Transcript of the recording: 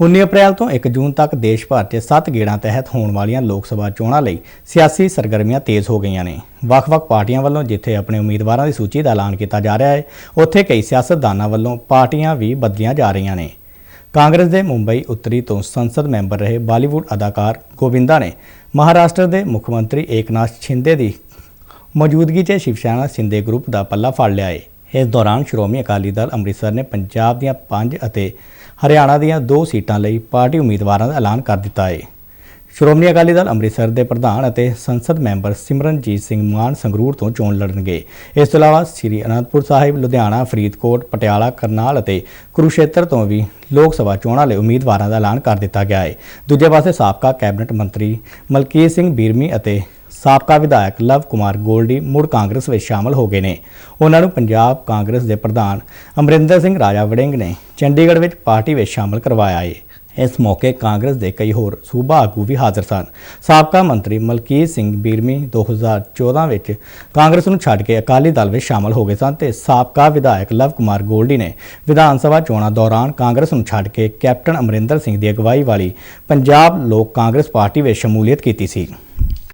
19 ਅਪ੍ਰੈਲ ਤੋਂ 1 ਜੂਨ ਤੱਕ ਦੇਸ਼ ਭਰ 'ਚ 7 ਗੇੜਾਂ ਤਹਿਤ ਹੋਣ ਵਾਲੀਆਂ ਲੋਕ ਸਭਾ ਚੋਣਾਂ ਲਈ ਸਿਆਸੀ ਸਰਗਰਮੀਆਂ ਤੇਜ਼ ਹੋ ਗਈਆਂ ਨੇ। ਵੱਖ-ਵੱਖ ਪਾਰਟੀਆਂ ਵੱਲੋਂ ਜਿੱਥੇ ਆਪਣੇ ਉਮੀਦਵਾਰਾਂ ਦੀ ਸੂਚੀ ਦਾ ਐਲਾਨ ਕੀਤਾ ਜਾ ਰਿਹਾ ਹੈ, ਉੱਥੇ ਕਈ ਸਿਆਸਤਦਾਨਾਂ ਵੱਲੋਂ ਪਾਰਟੀਆਂ ਵੀ ਬਦਲੀਆਂ ਜਾ ਰਹੀਆਂ ਨੇ। ਕਾਂਗਰਸ ਦੇ ਮੁੰਬਈ ਉੱਤਰੀ ਤੋਂ ਸੰਸਦ ਮੈਂਬਰ ਰਹੇ ਬਾਲੀਵੁੱਡ ਅਦਾਕਾਰ ਗੋਵਿੰਦਾ ਨੇ ਮਹਾਰਾਸ਼ਟਰ ਦੇ ਮੁੱਖ ਮੰਤਰੀ ਏਕਨਾਥ ਸ਼ਿੰਦੇ ਦੀ ਮੌਜੂਦਗੀ 'ਚ ਸ਼ਿਵ ਸੈਨਾ ਸਿੰਦੇ ਗਰੁੱਪ ਦਾ ਪੱਲਾ ਫੜ ਲਿਆ ਹੈ। ਇਸ ਦੌਰਾਨ ਸ਼੍ਰੋਮਣੀ ਅਕਾਲੀ ਦਲ ਅੰਮ੍ਰਿਤਸਰ ਨੇ ਪੰਜਾਬ ਦੀਆਂ 5 ਅਤੇ ਹਰਿਆਣਾ ਦੀਆਂ ਦੋ ਸੀਟਾਂ ਲਈ ਪਾਰਟੀ ਉਮੀਦਵਾਰਾਂ ਦਾ ਐਲਾਨ ਕਰ ਦਿੱਤਾ ਹੈ ਸ਼੍ਰੋਮਣੀ ਅਕਾਲੀ ਦਲ ਅੰਮ੍ਰਿਤਸਰ ਦੇ ਪ੍ਰਧਾਨ ਅਤੇ ਸੰਸਦ ਮੈਂਬਰ ਸਿਮਰਨਜੀਤ ਸਿੰਘ ਮਾਨ ਸੰਗਰੂਰ ਤੋਂ ਚੋਣ ਲੜਨਗੇ। ਇਸ ਤੋਂ ਇਲਾਵਾ ਸ੍ਰੀ ਅਨੰਦਪੁਰ ਸਾਹਿਬ, ਲੁਧਿਆਣਾ, ਫਰੀਦਕੋਟ, ਪਟਿਆਲਾ, ਕਰਨਾਲ ਅਤੇ ਕੁਰੂਸ਼ੇਤਰ ਤੋਂ ਵੀ ਲੋਕ ਸਭਾ ਚੋਣਾਂ ਲਈ ਉਮੀਦਵਾਰਾਂ ਦਾ ਐਲਾਨ ਕਰ ਦਿੱਤਾ ਗਿਆ ਹੈ ਦੂਜੇ ਪਾਸੇ ਸਾਬਕਾ ਕੈਬਨਿਟ ਮੰਤਰੀ ਮਲਕੀਤ ਸਿੰਘ ਬੀਰਮੀ ਅਤੇ ਸਾਬਕਾ ਵਿਧਾਇਕ ਲਵ ਕੁਮਾਰ ਗੋਲਡੀ ਮੁੜ ਕਾਂਗਰਸ ਵਿੱਚ ਸ਼ਾਮਲ ਹੋ ਗਏ ਨੇ। ਉਹਨਾਂ ਨੂੰ ਪੰਜਾਬ ਕਾਂਗਰਸ ਦੇ ਪ੍ਰਧਾਨ ਅਮਰਿੰਦਰ ਸਿੰਘ ਰਾਜਾ ਵੜਿੰਗ ਨੇ ਚੰਡੀਗੜ੍ਹ ਵਿੱਚ ਪਾਰਟੀ ਵਿੱਚ ਸ਼ਾਮਲ ਕਰਵਾਇਆ ਹੈ ਇਸ ਮੌਕੇ ਕਾਂਗਰਸ ਦੇ ਕਈ ਹੋਰ ਸੂਬਾ ਆਗੂ ਵੀ ਹਾਜ਼ਰ ਸਨ। ਸਾਬਕਾ ਮੰਤਰੀ ਮਲਕੀਤ ਸਿੰਘ ਬੀਰਮੀ 2014 ਵਿੱਚ ਕਾਂਗਰਸ ਨੂੰ ਛੱਡ ਕੇ ਅਕਾਲੀ ਦਲ ਵਿੱਚ ਸ਼ਾਮਲ ਹੋ ਗਏ ਸਨ ਤੇ ਸਾਬਕਾ ਵਿਧਾਇਕ ਲਵ ਕੁਮਾਰ ਗੋਲਡੀ ਨੇ ਵਿਧਾਨ ਸਭਾ ਚੋਣਾਂ ਦੌਰਾਨ ਕਾਂਗਰਸ ਨੂੰ ਛੱਡ ਕੇ ਕੈਪਟਨ ਅਮਰਿੰਦਰ ਸਿੰਘ ਦੀ ਅਗਵਾਈ ਵਾਲੀ ਪੰਜਾਬ ਲੋਕ ਕਾਂਗਰਸ ਪਾਰਟੀ ਵਿੱਚ ਸ਼ਮੂਲੀਅਤ ਕੀਤੀ ਸੀ।